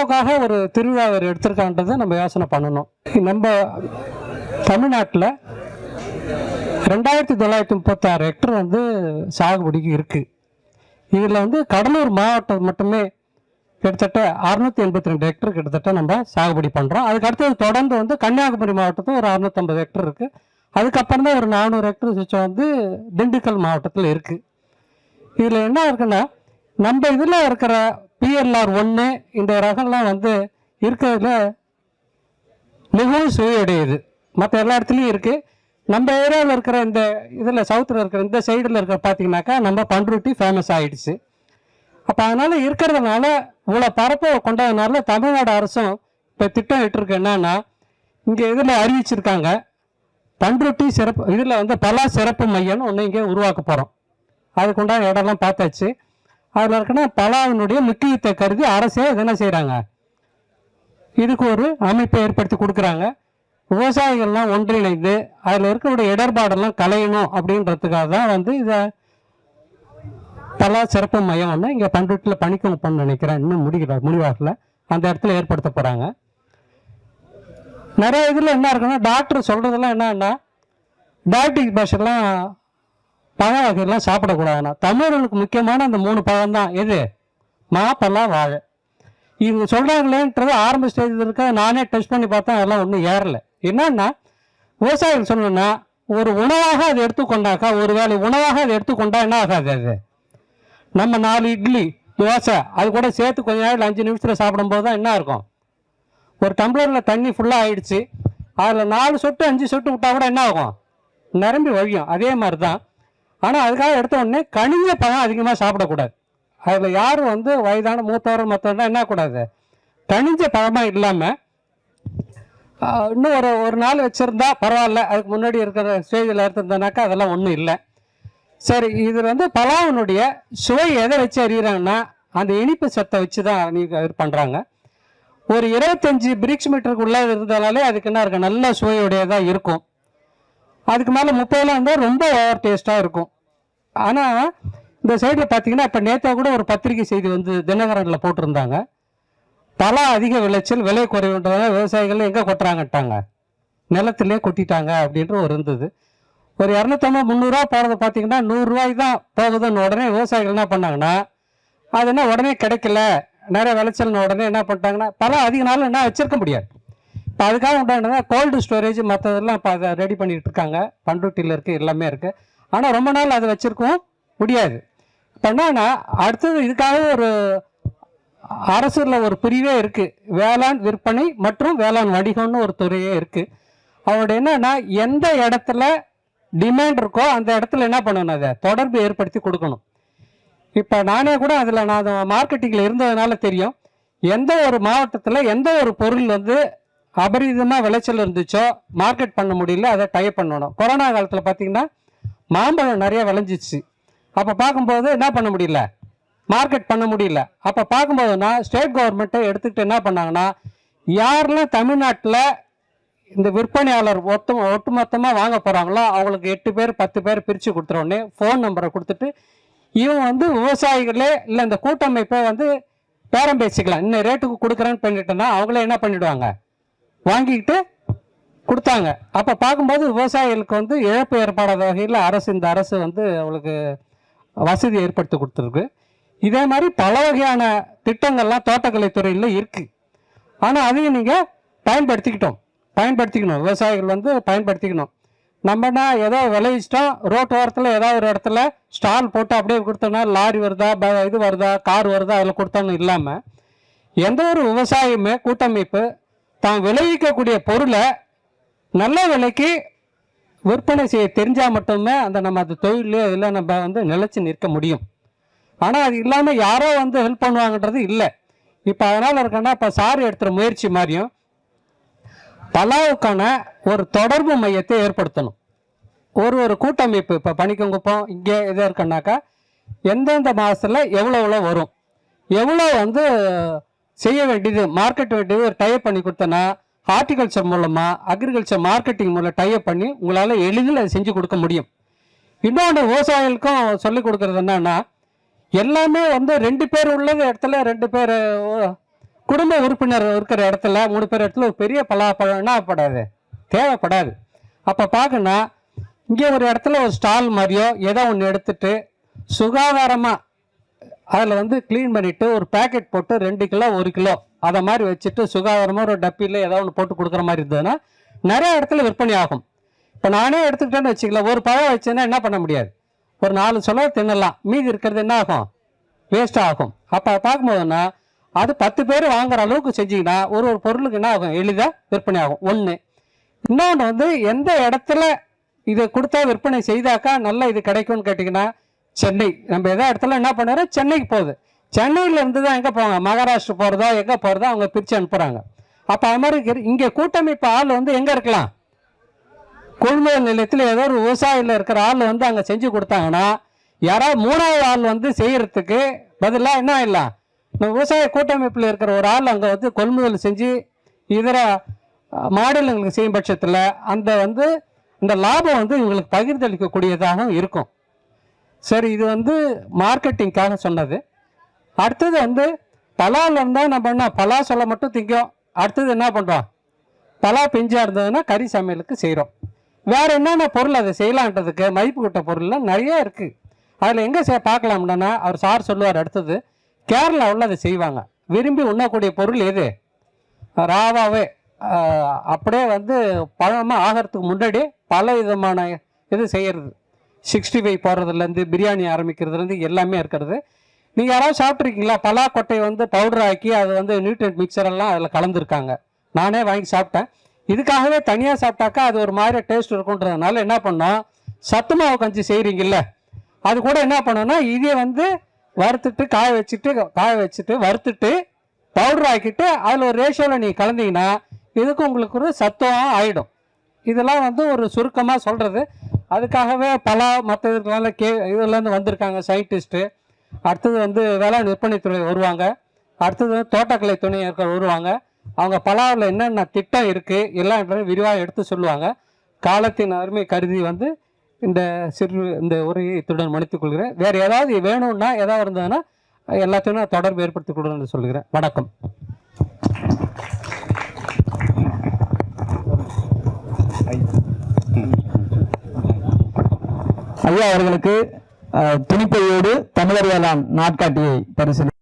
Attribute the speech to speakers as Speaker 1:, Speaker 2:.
Speaker 1: விழாவுக்காக ஒரு திருவிழா அவர் எடுத்திருக்கான்றதை நம்ம யோசனை பண்ணணும். நம்ம தமிழ்நாட்டில் ரெண்டாயிரத்தி தொள்ளாயிரத்தி முப்பத்தாறு ஹெக்டர் வந்து சாகுபடிக்கு இருக்குது இதில் வந்து கடலூர் மாவட்டம் மட்டுமே கிட்டத்தட்ட அறுநூத்தி எண்பத்தி ரெண்டு ஹெக்டர் கிட்டத்தட்ட நம்ம சாகுபடி பண்ணுறோம் அதுக்கு அடுத்தது தொடர்ந்து வந்து கன்னியாகுமரி மாவட்டத்தில் ஒரு அறுநூத்தம்பது ஹெக்டர் இருக்குது அதுக்கப்புறம் தான் ஒரு நானூறு ஹெக்டர் சுச்சம் வந்து திண்டுக்கல் மாவட்டத்தில் இருக்குது இதில் என்ன இருக்குன்னா நம்ம இதில் இருக்கிற பிஎல்ஆர் ஒன்று இந்த ரகம்லாம் வந்து இருக்கிறதுல மிகவும் சுவையுடையது. மற்ற எல்லா இடத்துலையும் இருக்குது நம்ம ஏரியாவில் இருக்கிற இந்த இதில் சவுத்தில் இருக்கிற இந்த சைடில் இருக்கிற பார்த்தீங்கன்னாக்கா நம்ம பண்ருட்டி ஃபேமஸ் ஆகிடுச்சு அப்போ அதனால் இருக்கிறதுனால இவ்வளோ பரப்பை கொண்டதுனால தமிழ்நாடு அரசும் இப்போ திட்டம் இட்டுருக்கு என்னன்னா இங்கே இதில் அறிவிச்சிருக்காங்க. பண்ருட்டி சிறப்பு இதில் வந்து பலா சிறப்பு மையம்னு ஒன்று இங்கே உருவாக்க போகிறோம் அதுக்குண்டான இடம்லாம் பார்த்தாச்சு. அதில் இருக்குன்னா பலாவினுடைய முக்கியத்தை கருதி அரசே என்ன செய்கிறாங்க இதுக்கு ஒரு அமைப்பை ஏற்படுத்தி கொடுக்குறாங்க. விவசாயிகள்லாம் ஒன்றிணைந்து அதில் இருக்கக்கூடிய இடர்பாடெல்லாம் களையணும் அப்படின்றதுக்காக தான் வந்து இதை பல சிறப்பு மையம் ஒன்று இங்கே பண்ருட்டில் பணிக்கணும்னு நினைக்கிறேன். இன்னும் முடிக்கல முடிவாகல. அந்த இடத்துல ஏற்படுத்த போகிறாங்க நிறைய இதில் என்ன இருக்குன்னா டாக்டர் சொல்கிறதெல்லாம் என்னன்னா டயபெட்டிக் பேஷண்ட்லாம் பழ வகைகள்லாம் சாப்பிடக்கூடாதுண்ணா. தமிழர்களுக்கு முக்கியமான அந்த மூணு பழம் தான் எது? மாப்பெல்லாம் வாழை. இவங்க சொல்கிறாங்களேன்றது ஆரம்ப ஸ்டேஜில் இருக்க நானே டெஸ்ட் பண்ணி பார்த்தா அதெல்லாம் ஒன்றும் ஏறலை. என்னன்னா விவசாயிகள் சொல்லணும்னா ஒரு உணவாக அதை எடுத்துக்கொண்டாக்கா ஒரு வேளை உணவாக அதை எடுத்துக்கொண்டா என்ன ஆகாது அது? நம்ம நாலு இட்லி தோசை அது கூட சேர்த்து கொஞ்ச நேரம் அஞ்சு நிமிஷத்தில் சாப்பிடும்போது தான் என்ன இருக்கும்? ஒரு டம்ளரில் தண்ணி ஃபுல்லாக ஆயிடுச்சு. அதில் நாலு சொட்டு அஞ்சு சொட்டு விட்டால் கூட என்ன ஆகும்? நிரம்பி வழியும். அதே மாதிரி தான் ஆனால் அதுக்காக எடுத்த உடனே கனிஞ்ச பழம் அதிகமாக சாப்பிடக்கூடாது. அதில் யாரும் வந்து வயதான மூத்தவர் மற்றவர்னா என்ன கூடாது? கனிஞ்ச பழமாக இல்லாமல் இன்னும் ஒரு ஒரு நாள் வச்சுருந்தா பரவாயில்ல. அதுக்கு முன்னாடி இருக்கிற ஸ்டேஜில் எடுத்திருந்தனாக்கா அதெல்லாம் ஒன்றும் இல்லை. சரி இது வந்து பலாவினுடைய சுவை எதை வச்சு அறிகிறாங்கன்னா அந்த இனிப்பு சத்தை வச்சு தான் நீங்கள் இது பண்ணுறாங்க ஒரு இருபத்தஞ்சி பிரிக்ஸ் மீட்டருக்குள்ளே இருந்தாலே அதுக்கு என்ன இருக்கும் நல்ல சுவையுடையதாக இருக்கும். அதுக்கு மேலே முப்பதுலாம் இருந்தால் ரொம்ப ஓவர் டேஸ்ட்டாக இருக்கும். ஆனால் இந்த சைடில் பார்த்தீங்கன்னா இப்போ நேற்றா கூட ஒரு பத்திரிகை செய்தி வந்து தினகரனில் போட்டிருந்தாங்க. பலா அதிக விளைச்சல் விலை குறைவுன்றதால விவசாயிகள் எங்கே கொட்டுறாங்கட்டாங்க நிலத்திலே கொட்டிட்டாங்க அப்படின்ற ஒரு இருந்தது. ஒரு இரநூத்தம்பது முந்நூறுரூவா போகிறது பார்த்தீங்கன்னா நூறுரூவாய் தான் போகுதுன்னு உடனே விவசாயிகள் என்ன பண்ணாங்கன்னா அது என்ன உடனே கிடைக்கல நிறைய விளைச்சல்னு உடனே என்ன பண்ணிட்டாங்கன்னா பல அதிக நாள் என்ன வச்சிருக்க முடியாது. இப்போ அதுக்காக உண்டானதா கோல்டு ஸ்டோரேஜ் மற்றதெல்லாம் இப்போ அதை ரெடி பண்ணிகிட்டு இருக்காங்க பண்ருட்டியில் இருக்குது எல்லாமே இருக்குது ஆனால் ரொம்ப நாள் அதை வச்சுருக்கவும் முடியாது. இப்போ என்னன்னா அடுத்தது இதுக்காக ஒரு அரசில் ஒரு பிரிவே இருக்குது வேளாண் விற்பனை மற்றும் வேளாண் வணிகம்னு ஒரு துறையே இருக்குது அவரோட என்னன்னா எந்த இடத்துல டிமாண்ட் இருக்கோ அந்த இடத்துல என்ன பண்ணணும் அதை? தொடர்பு ஏற்படுத்தி கொடுக்கணும். இப்போ நானே கூட அதில் நான் மார்க்கெட்டிங்கில் இருந்ததுனால தெரியும். எந்த ஒரு மாவட்டத்தில் எந்த ஒரு பொருள் வந்து அபரிதமாக விளைச்சல் இருந்துச்சோ மார்க்கெட் பண்ண முடியல அதை டைப் பண்ணணும். கொரோனா காலத்தில் பார்த்தீங்கன்னா மாம்பழம் நிறைய விளைஞ்சிச்சு. அப்போ பார்க்கும்போது என்ன பண்ண முடியல? மார்க்கெட் பண்ண முடியல. அப்போ பார்க்கும்போதுன்னா ஸ்டேட் கவர்மெண்ட்டை எடுத்துக்கிட்டு என்ன பண்ணாங்கன்னா யாரெல்லாம் தமிழ்நாட்டில் இந்த விற்பனையாளர் ஒட்டு ஒட்டுமொத்தமாக வாங்க போகிறாங்களோ அவங்களுக்கு எட்டு பேர் பத்து பேர் பிரித்து கொடுத்துருவோன்னே ஃபோன் நம்பரை கொடுத்துட்டு இவன் வந்து விவசாயிகளே இல்லை இந்த கூட்டமைப்பை வந்து பேரம் பேசிக்கலாம். இன்னும் ரேட்டுக்கு கொடுக்குறேன்னு பண்ணிட்டேன்னா அவங்களே என்ன பண்ணிவிடுவாங்க வாங்கிக்கிட்டு கொடுத்தாங்க. அப்போ பார்க்கும்போது விவசாயிகளுக்கு வந்து இழப்பு ஏற்படாத வகையில் அரசு இந்த அரசு வந்து அவளுக்கு வசதி ஏற்படுத்தி கொடுத்துருக்கு. இதே மாதிரி பல வகையான திட்டங்கள்லாம் தோட்டக்கலைத்துறையில் இருக்குது ஆனால் அதையும் நீங்கள் பயன்படுத்திக்கிட்டோம். பயன்படுத்திக்கணும். விவசாயிகள் வந்து பயன்படுத்திக்கணும். நம்மனா ஏதோ விளைவிச்சிட்டோம். ரோட்டு ஓரத்தில் ஏதோ ஒரு இடத்துல ஸ்டால் போட்டு அப்படியே கொடுத்தோம்னா லாரி வருதா ப- இது வருதா கார் வருதா அதில் கொடுத்தோன்னு இல்லாமல் எந்த ஒரு விவசாயமே கூட்டமைப்பு தான் விளைவிக்கக்கூடிய பொருளை நல்ல விலைக்கு விற்பனை செய்ய தெரிஞ்சால் மட்டுமே அந்த நம்ம அந்த தொழில் இதில் நம்ம வந்து நிலச்சி நிற்க முடியும். ஆனால் அது இல்லாமல் யாரோ வந்து ஹெல்ப் பண்ணுவாங்கன்றது இல்லை. இப்போ அதனால் இருக்கன்னா இப்போ சார் எடுத்துகிற முயற்சி மாதிரியும் பலாவுக்கான ஒரு தொடர்பு மையத்தை ஏற்படுத்தணும். ஒரு ஒரு கூட்டமைப்பு இப்போ பணிக்கங்குப்பம் இங்கே இது இருக்குன்னாக்கா எந்தெந்த மாதத்தில் எவ்வளோ எவ்வளோ வரும்? எவ்வளோ வந்து செய்ய வேண்டியது மார்க்கெட் வேண்டியது ஒரு டைப் பண்ணி கொடுத்தனா ஹார்டிகல்ச்சர் மூலமாக அக்ரிகல்ச்சர் மார்க்கெட்டிங் மூலம் டைப் பண்ணி உங்களால் எளிதில் அதை செஞ்சு கொடுக்க முடியும். இன்னொன்று விவசாயிகளுக்கும் சொல்லிக் கொடுக்கறது என்னன்னா எல்லாமே வந்து ரெண்டு பேர் உள்ளது இடத்துல ரெண்டு பேர் குடும்ப உறுப்பினர் இருக்கிற இடத்துல மூணு பேர் இடத்துல ஒரு பெரிய பலாப்பழம் படாது தேவைப்படாது. அப்போ பார்க்கணும் இங்கே ஒரு இடத்துல ஒரு ஸ்டால் மாதிரியோ ஏதோ ஒன்று எடுத்துட்டு சுகாதாரமாக அதில் வந்து க்ளீன் பண்ணிவிட்டு ஒரு பேக்கெட் போட்டு ரெண்டு கிலோ ஒரு கிலோ அதை மாதிரி வச்சுட்டு சுகாதாரமாக ஒரு டப்பியில் ஏதோ ஒன்று போட்டு கொடுக்குற மாதிரி இருந்ததுன்னா நிறைய இடத்துல விற்பனை ஆகும். இப்போ நானே எடுத்துக்கிட்டேன்னு வச்சுக்கலாம் ஒரு பழம் வச்சேன்னா என்ன பண்ண முடியாது? ஒரு நாலு சொல்ல தின்னலாம். மீதி இருக்கிறது என்ன ஆகும்? வேஸ்ட் ஆகும். அப்போ பார்க்கும்போதுன்னா அது பத்து பேர் வாங்குற அளவுக்கு செஞ்சீங்கன்னா ஒரு ஒரு பொருளுக்கு என்ன ஆகும்? எளிதாக விற்பனை ஆகும். ஒன்று இன்னொன்று வந்து எந்த இடத்துல இதை கொடுத்தா விற்பனை செய்தாக்கா நல்ல இது கிடைக்கும்னு கேட்டிங்கன்னா சென்னை. நம்ம எதோ இடத்துல என்ன பண்ணுறோம் சென்னைக்கு போகுது. சென்னையில் இருந்து தான் எங்கே போவாங்க? மகாராஷ்டிரா போகிறதோ எங்கே போகிறதோ அவங்க பிரித்து அனுப்புகிறாங்க அப்போ அது மாதிரி இங்கே கூட்டமைப்பு ஆள் வந்து எங்கே இருக்கலாம்? கொள்முதல் நிலையத்தில் ஏதோ ஒரு விவசாயியில் இருக்கிற ஆள் வந்து அங்கே செஞ்சு கொடுத்தாங்கன்னா யாராவது மூணாவது ஆள் வந்து செய்கிறதுக்கு பதிலாக என்ன இல்லை இப்போ விவசாய கூட்டமைப்பில் இருக்கிற ஒரு ஆள் அங்கே வந்து கொள்முதல் செஞ்சு இதர மாடலங்களுக்கு செய்யும் பட்சத்தில் அந்த வந்து இந்த லாபம் வந்து இவங்களுக்கு பகிர்ந்தளிக்கக்கூடியதாகவும் இருக்கும். சரி இது வந்து மார்க்கெட்டிங்காக சொன்னது. அடுத்தது வந்து பலாவில் இருந்தால் நம்ம என்ன பலா சொல்ல மட்டும் திங்கும். அடுத்தது என்ன பண்ணுறோம் பலா பிஞ்சாக இருந்ததுன்னா கறி சமையலுக்கு செய்கிறோம் வேறு என்னென்ன பொருள் அதை செய்யலான்றதுக்கு மதிப்பு கூட்ட பொருள்லாம் நிறைய இருக்குது அதில் எங்கே சே பார்க்கலாம்னா அவர் சார் சொல்லுவார் அடுத்தது கேரளாவில் அதை செய்வாங்க. விரும்பி உண்ணக்கூடிய பொருள் எது? ராவாவே. அப்படியே வந்து பழமாக ஆகிறதுக்கு முன்னாடி பல விதமான இது செய்கிறது சிக்ஸ்டி ஃபைவ் போடுறதுலேருந்து பிரியாணி ஆரம்பிக்கிறதுலேருந்து எல்லாமே இருக்கிறது. நீங்கள் யாராவது சாப்பிட்ருக்கீங்களா பலா கொட்டையை வந்து பவுடர் ஆக்கி அது வந்து நியூட்ரியன்ட் மிக்சர் எல்லாம் அதில் கலந்துருக்காங்க. நானே வாங்கி சாப்பிட்டேன். இதுக்காகவே தனியாக சாப்பிட்டாக்கா அது ஒரு மாதிரி டேஸ்ட் இருக்குன்றதுனால என்ன பண்ணோம்? சத்து மாவு கஞ்சி செய்கிறீங்கல்ல அது கூட என்ன பண்ணோம்னா இதே வந்து வறுத்துட்டு காய வச்சுட்டு காய வச்சுட்டு வறுத்துட்டு பவுடர் ஆக்கிட்டு அதில் ஒரு ரேஷியோவில் நீங்கள் கலந்தீங்கன்னா இதுக்கு உங்களுக்கு ஒரு சத்துவம் ஆகிடும் இதெல்லாம் வந்து ஒரு சுருக்கமாக சொல்கிறது அதுக்காகவே பல மற்ற இதுக்கெல்லாம் கே இதுலேருந்து வந்திருக்காங்க சயின்டிஸ்ட்டு அடுத்தது வந்து வேளாண் விற்பனைத்துறை வருவாங்க. அடுத்தது வந்து தோட்டக்கலை துணையர்கள் வருவாங்க. அவங்க பலாவில் என்னென்ன திட்டம் இருக்குது எல்லாம் விரிவாக எடுத்து சொல்லுவாங்க. காலத்தின் அருமை கருதி வந்து இந்த சிறு இந்த உரையை இத்துடன் முடித்துக் கொள்கிறேன். வேறு ஏதாவது வேணும்னா ஏதாவது இருந்ததுன்னா எல்லாத்தையும் நான் தொடர்பு ஏற்படுத்தி கொடுன்னு சொல்கிறேன் வணக்கம்.
Speaker 2: ஐயா அவர்களுக்கு துணிப்பையோடு தமிழர் வேளாண் நாட்காட்டியை பரிசீலி